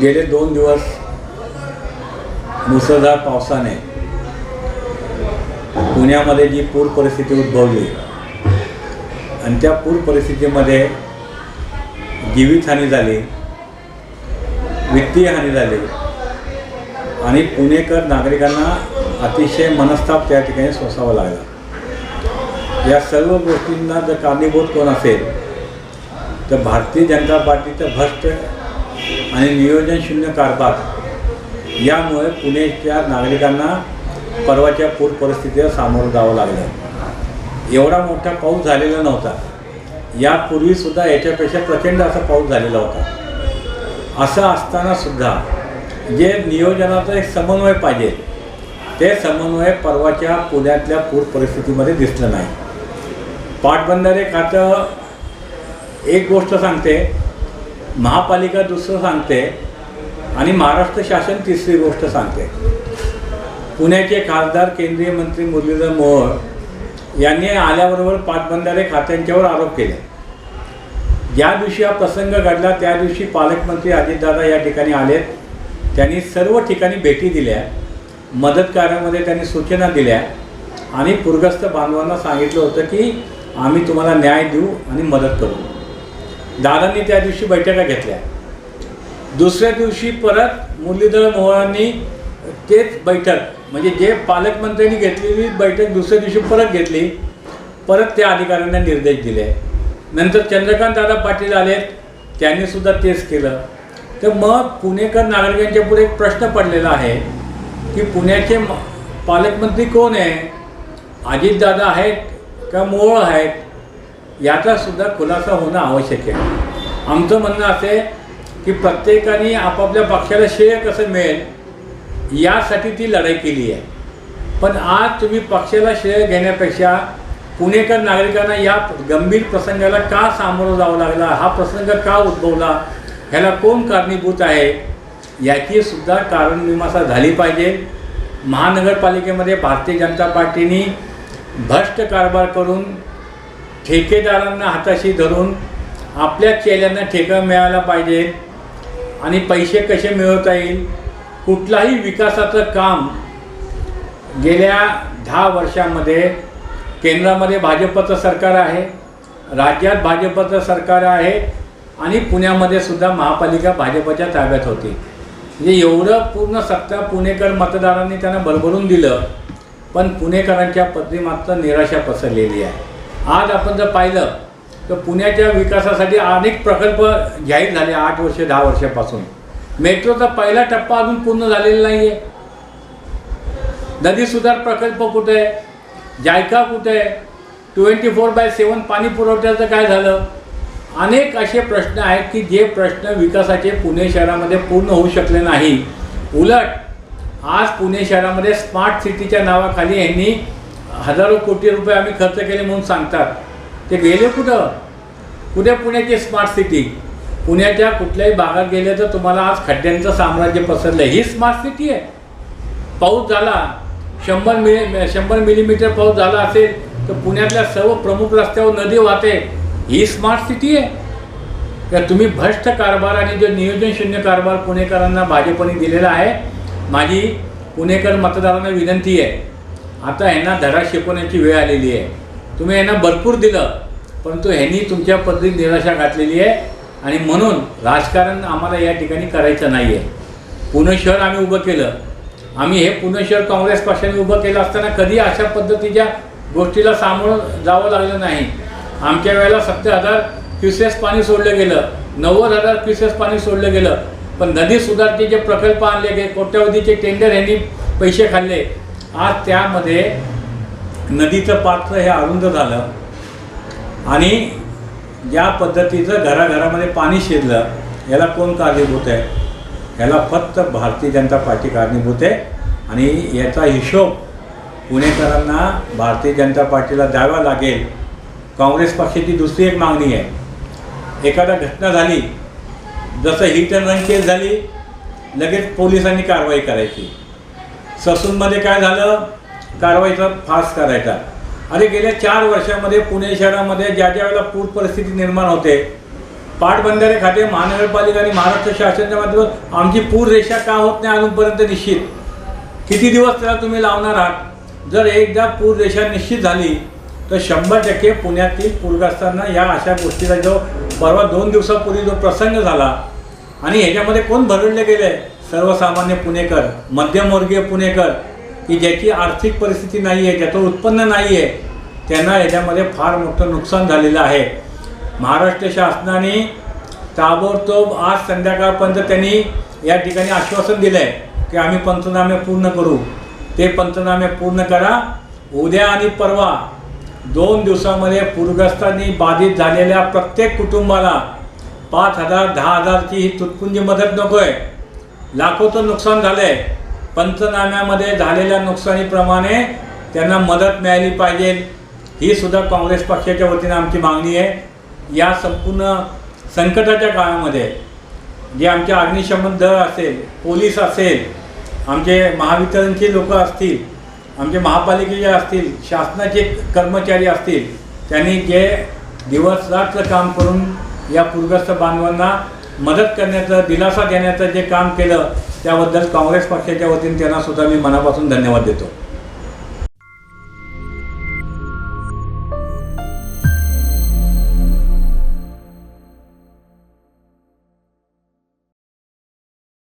गेले दोन दिवस मुसळधार पावसाने पुण्यामध्ये जी पूर परिस्थिती उद्भवली आणि त्या पूर परिस्थितीमध्ये जीवितहानी झाली वित्तीय हानी झाली आणि पुणेकर नागरिकांना अतिशय मनस्ताप त्या ठिकाणी सोसावा लागला. या सर्व गोष्टींना जर कारणीभूत कोण असेल तर भारतीय जनता पार्टीचं भ्रष्ट आणि नियोजनशून्य कारभार यामुळे पुणेच्या नागरिकांना परवाच्या पूर परिस्थितीला सामोरं जावं लागलं. एवढा मोठा पाऊस झालेला नव्हता. यापूर्वीसुद्धा याच्यापेक्षा प्रचंड असा पाऊस झालेला होता. असं असतानासुद्धा जे नियोजनाचा एक समन्वय पाहिजे ते समन्वय परवाच्या पुण्यातल्या पूर परिस्थितीमध्ये दिसलं नाही. पाटबंधारे खातं एक गोष्ट सांगते महापालिका दुसरं सांगते आणि महाराष्ट्र शासन तिसरी गोष्ट सांगते. पुण्याचे खासदार केंद्रीय मंत्री मुरलीधर मोहोळ यांनी आल्याबरोबर पाटबंधारे खात्यांच्यावर आरोप केले. ज्या दिवशी हा प्रसंग घडला त्या दिवशी पालकमंत्री अजितदादा या ठिकाणी आलेत. त्यांनी सर्व ठिकाणी भेटी दिल्या. मदत कार्यामध्ये त्यांनी सूचना दिल्या. आणि पूरग्रस्त बांधवांना सांगितलं होतं की आम्ही तुम्हाला न्याय देऊ आणि मदत करू. दादांनी त्या दिवशी बैठका घेतल्या. दुसऱ्या दिवशी परत मुरलीधर मोहळांनी तेच बैठक म्हणजे जे पालकमंत्र्यांनी घेतलेली बैठक दुसऱ्या दिवशी परत घेतली परत त्या अधिकाऱ्यांना निर्देश दिले. नंतर चंद्रकांत दादा पाटील आलेत त्यांनी सुद्धा तेच केलं. तर मग पुणेकर नागरिकांच्या पुढे एक प्रश्न पडलेला आहे की पुण्याचे पालकमंत्री कोण आहे? अजितदादा आहेत का मोळ आहेत? याचा सुद्धा खुलासा होणं आवश्यक आहे. आमचं म्हणणं असं आहे की प्रत्येकाने आपापल्या पक्षाला श्रेय कसं मिळेल यासाठी ती लढाई केली आहे. पण आज तुम्ही पक्षाला श्रेय घेण्यापेक्षा पुणेकर नागरिकांना या गंभीर प्रसंगाला का सामोरं जावं लागला हा प्रसंग का उद्भवला ह्याला कोण कारणीभूत आहे याची सुद्धा कारणमीमांसा झाली पाहिजे. महानगरपालिकेमध्ये भारतीय जनता पार्टीने भ्रष्ट कारभार करून ठेकेदारांना हाताशी धरून आपल्या चेल्यांना ठेका मिळायला पाहिजे आणि पैसे कसे मिळवता येईल? कुठलाही विकासाचं काम गेल्या दहा वर्षामध्ये केंद्रामध्ये भाजपचं सरकार आहे राज्यात भाजपचं सरकार आहे आणि पुण्यामध्ये सुद्धा महापालिका भाजपच्या ताब्यात होती. म्हणजे एवढं पूर्ण सत्ता पुणेकर मतदारांनी त्यांना भरभरून दिलं पण पुणेकरांच्या पदरी मात्र निराशा पसरलेली आहे. आज आपण जर पाहिलं तर पुण्याच्या विकासासाठी अनेक प्रकल्प जाहीर झाले आठ वर्ष दहा वर्षापासून. मेट्रोचा पहिला टप्पा अजून पूर्ण झालेला नाही आहे नदी सुधार प्रकल्प कुठे आहे? जायका कुठे आहे? ट्वेंटी फोर बाय सेवन पाणी पुरवठ्याचं काय झालं? अनेक असे प्रश्न आहेत की जे प्रश्न विकासाचे पुणे शहरामध्ये पूर्ण होऊ शकले नाही. उलट आज पुणे शहरामध्ये स्मार्ट सिटीच्या नावाखाली यांनी हजारो कोटी रुपये आम्ही खर्च केले म्हणून सांगतात. ते गेले कुठं? कुठे पुण्याची स्मार्ट सिटी पुण्याच्या कुठल्याही भागात गेले तर तुम्हाला आज खड्ड्यांचं साम्राज्य पसरलं. ही स्मार्ट सिटी आहे. पाऊस झाला शंभर मिली शंभर मिलीमीटर पाऊस झाला असेल तर पुण्यातल्या सर्व प्रमुख रस्त्यावर नदी वाहते. ही स्मार्ट सिटी आहे. तर तुम्ही भ्रष्ट कारभार आणि जो नियोजनशून्य कारभार पुणेकरांना भाजपने दिलेला आहे माझी पुणेकर मतदारांना विनंती आहे. आता ह्यांना धडा शिकवण्याची वेळ आलेली आहे. तुम्ही यांना भरपूर दिलं परंतु ह्यांनी तुमच्या पद्धतीत निराशा घातलेली आहे आणि म्हणून राजकारण आम्हाला या ठिकाणी करायचं नाही आहे पुणे शहर आम्ही उभं केलं. आम्ही हे पुणे शहर काँग्रेस पक्षाने उभं केलं असताना कधी अशा पद्धतीच्या गोष्टीला सामोरं जावं लागलं नाही. आमच्या वेळेला सत्तर हजार क्युसेस पाणी सोडलं गेलं नव्वद हजार क्युसेस पाणी सोडलं गेलं पण नदी सुधारचे जे प्रकल्प आणले गेले कोट्यावधीचे टेंडर ह्यांनी पैसे खाल्ले आज त्यामध्ये नदीचं पात्र हे अरुंद झालं. आणि ज्या पद्धतीचं घराघरामध्ये पाणी शिरलं याला कोण कारणीभूत आहे? याला फक्त भारतीय जनता पार्टी कारणीभूत आहे. आणि याचा हिशोब पुणेकरांना भारतीय जनता पार्टीला द्यावा लागेल. काँग्रेस पक्षाची दुसरी एक मागणी आहे. एखादा घटना झाली जसं हिट अँड रन केस झाली लगेच पोलिसांनी कारवाई करायची. ससूनमध्ये काय झालं? कारवाईचा फास्ट करायचा. अरे गेल्या चार वर्षामध्ये पुणे शहरामध्ये ज्या ज्या वेळेला पूर परिस्थिती निर्माण होते पाटबंधारे खाते महानगरपालिका आणि महाराष्ट्र शासनाच्या माध्यमातून आमची पूर रेषा का होत नाही अजूनपर्यंत निश्चित? किती दिवस त्याला तुम्ही लावणार आहात? जर एकदा पूर रेषा निश्चित झाली तर शंभर टक्के पुण्यातील पूरग्रस्तांना या अशा गोष्टीचा जो परवा दोन दिवसापूर्वी जो प्रसंग झाला आणि ह्याच्यामध्ये कोण भरडले गेले? सर्वसामान्य पुणेकर मध्यमवर्गीय पुणेकर की ज्याची आर्थिक परिस्थिती नाही आहे ज्याचं उत्पन्न नाही आहे त्यांना याच्यामध्ये फार मोठं नुकसान झालेलं आहे. महाराष्ट्र शासनाने ताबडतोब आज संध्याकाळपर्यंत त्यांनी या ठिकाणी आश्वासन दिलं आहे की आम्ही पंचनामे पूर्ण करू. ते पंचनामे पूर्ण करा. उद्या आणि परवा दोन दिवसामध्ये पूरग्रस्तांनी बाधित झालेल्या प्रत्येक कुटुंबाला पाच हजार दहा हजारची ही तुटपुंजी मदत नको आहे लाखोचं नुकसान झालं आहे पंचनाम्यामध्ये झालेल्या नुकसानीप्रमाणे त्यांना मदत मिळाली पाहिजे. ही सुद्धा काँग्रेस पक्षाच्या वतीनं आमची मागणी आहे. या संपूर्ण संकटाच्या काळामध्ये जे आमचे अग्निशमन दल असेल पोलीस असेल आमचे महावितरणचे लोक असतील आमचे महापालिकेचे असतील शासनाचे कर्मचारी असतील त्यांनी जे दिवस रात्र काम करून या पूरग्रस्त बांधवांना मदत करण्याचं दिलासा देण्याचं जे काम केलं त्याबद्दल काँग्रेस पक्षाच्या वतीने त्यांना सुद्धा मी मनापासून धन्यवाद देतो.